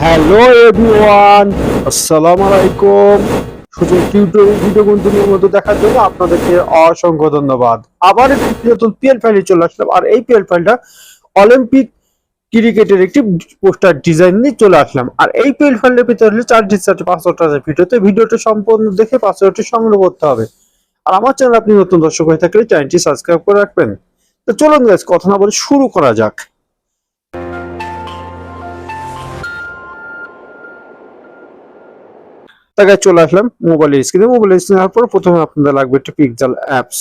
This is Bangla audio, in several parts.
হ্যালো এভরিওয়ান আসসালামু আলাইকুম সুযোগ টিউটোরিয়াল ভিডিও কন্টিনিউর মধ্যে দেখার জন্য আপনাদেরকে অসংখ্য ধন্যবাদ। আবার একটি নতুন পিএল ফাইলে চলে আসলাম। আর এই পিএল ফাইলটা অলিম্পিক ক্রিকেটের একটি পোস্টার ডিজাইন নিয়ে চলে আসলাম। আর এই পিএল ফাইলের ভিতরে হলে চার ডিজিট পাসওয়ার্ড আছে ভিডিওতে ভিডিওটা সম্পূর্ণ দেখে পাসওয়ার্ডটি সংগ্রহ করতে হবে। আর আমার চ্যানেল আপনি নতুন দর্শক হয়ে থাকলে চ্যানেলটি সাবস্ক্রাইব করে রাখবেন। তো চলুন গাইস কথা না বলে শুরু করা যাক। তাকে চলে আসলাম মোবাইলের স্ক্রিনে মোবাইলের স্ক্রিনে আসার পর প্রথমে আপনাদের লাগবে একটা পিকজাল অ্যাপস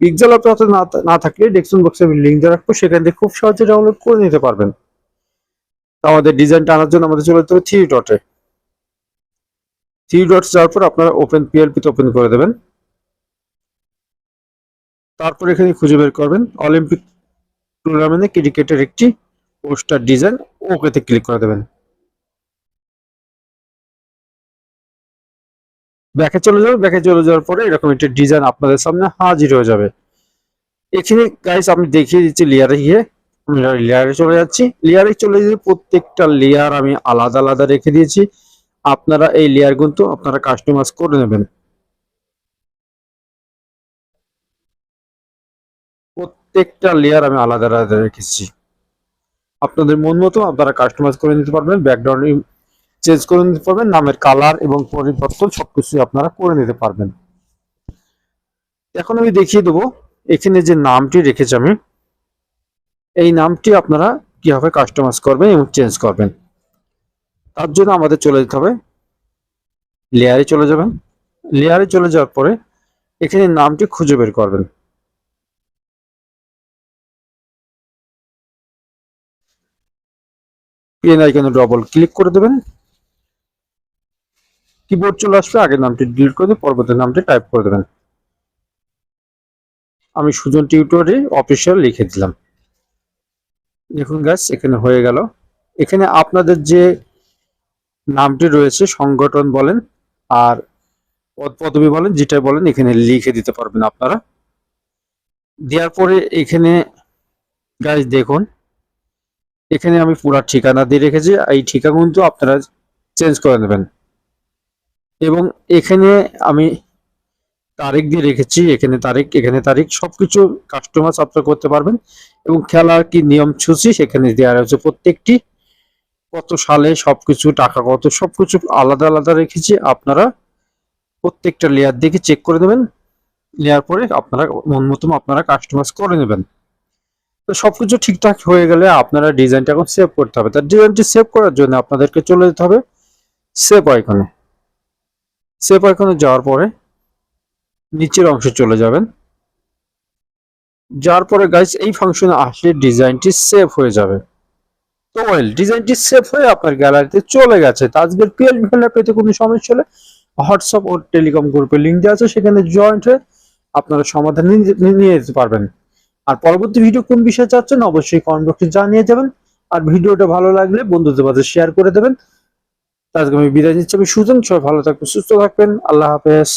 পিকজাল অ্যাপ হাতে না থাকলে ডেস্কটপ বক্সে আমি লিঙ্ক দিয়ে রাখব। সেখান থেকে খুব সহজে ডাউনলোড করে নিতে পারবেন। তো আমাদের ডিজাইনটা আনার জন্য আমাদের চলে যেতে হবে থ্রি ডটে থ্রি ডট যাওয়ার পর আপনারা ওপেন পিএলপি পিএলপিতে ওপেন করে দেবেন। তারপর এখানে খুঁজে বের করবেন। অলিম্পিক টুর্নামেন্টে ক্রিকেটের একটি পোস্টার ডিজাইন ওকেতে ক্লিক করে দেবেন। ব্যাকে চলে যাবে, ব্যাকে চলে যাওয়ার পরে এরকম একটা ডিজাইন আপনাদের সামনে হাজির হয়ে যাবে। এখানে গাইস আমি দেখিয়ে দিচ্ছি লেয়ারে গিয়ে। আমি লেয়ারে চলে যাচ্ছি। লেয়ারে চলে গিয়ে প্রত্যেকটা লেয়ার আমি আলাদা আলাদা রেখে দিয়েছি। আপনারা এই লেয়ার কিন্তু আপনারা কাস্টমাইজ করে নেবেন। প্রত্যেকটা লেয়ার আমি আলাদা আলাদা রেখেছি। আপনাদের মন মতো আপনারা কাস্টমাইজ করে নিতে পারবেন। ব্যাকগ্রাউন্ড চেঞ্জ করে নিতে পারবেন, নামের কালার এবং পরিবর্তন সবকিছু আপনারা করে নিতে পারবেন। এখন আমি দেখিয়ে দেবো এখানে যে নামটি রেখেছি আমি। এই নামটি আপনারা কীভাবে কাস্টমাইজ করবেন এবং চেঞ্জ করবেন। তার জন্য আমাদের চলে যেতে হবে। লেয়ারে চলে যাবেন। লেয়ারে চলে যাওয়ার পরে এখানে নামটি খুঁজে বের করবেন। পেন আইকনে ডবল ক্লিক করে দেবেন। কিবোর্ড চলে আসবে আগের নামটি ডিলিট করে দিয়ে পরবর্তী নামটি টাইপ করে দেবেন। আমি সুজন টিউটোরে অফিসিয়াল লিখে দিলাম। দেখুন গাছ এখানে হয়ে গেল। এখানে আপনাদের যে নামটি রয়েছে, সংগঠন বলেন আর পদ পদবি বলেন, যেটা বলেন, এখানে লিখে দিতে পারবেন আপনারা। দেওয়ার পরে এখানে গাছ দেখুন। এখানে আমি পুরা ঠিকানা দিয়ে রেখেছি, এই ঠিকানা কিন্তু আপনারা চেঞ্জ করে নেবেন। এবং এখানে আমি তারিখ দিয়ে রেখেছি, এখানে তারিখ এখানে তারিখ, সবকিছু কাস্টমাইজ আপনারা করতে পারবেন এবং খেলার কি নিয়ম সূচি সেখানে দেওয়া রয়েছে। প্রত্যেকটি কত সালে সবকিছু, টাকা কত, সবকিছু আলাদা আলাদা রেখেছি। আপনারা প্রত্যেকটা লেয়ার দেখে চেক করে নেবেন। নেওয়ার পরে আপনারা মন মতো আপনারা কাস্টমাইজ করে নেবেন। তো সবকিছু ঠিকঠাক হয়ে গেলে আপনারা ডিজাইনটা এখন সেভ করতে হবে। তার ডিজাইনটি সেভ করার জন্য আপনাদেরকে চলে যেতে হবে। সেভ আইকনে সেভ আইকনে যাওয়ার পরে নিচের অংশে চলে যাবেন। যাওয়ার পরে গাইস এই ফাংশনে আসলে ডিজাইনটি সেভ হয়ে যাবে। তো ওয়েল ডিজাইনটি সেভ হয়ে আপনার গ্যালারিতে চলে গেছে। তো আজকের পিএল ভ্যানটা পেতে কোনো সমস্যা হলে হোয়াটসঅ্যাপ ও টেলিকম গ্রুপে লিঙ্ক দেওয়া আছে। সেখানে জয়েন্ট হয়ে আপনারা সমাধান নিয়ে যেতে পারবেন। আর পরবর্তী ভিডিও কোন বিষয়ে চাচ্ছেন, অবশ্যই কমেন্ট বক্সে জানিয়ে যাবেন। আর ভিডিওটা ভালো লাগলে বন্ধুদের মাঝে শেয়ার করে দেবেন। আজকে আমি বিদায় নিচ্ছি। আমি সুজন সবাই ভালো থাকবেন সুস্থ থাকবেন। আল্লাহ হাফেজ।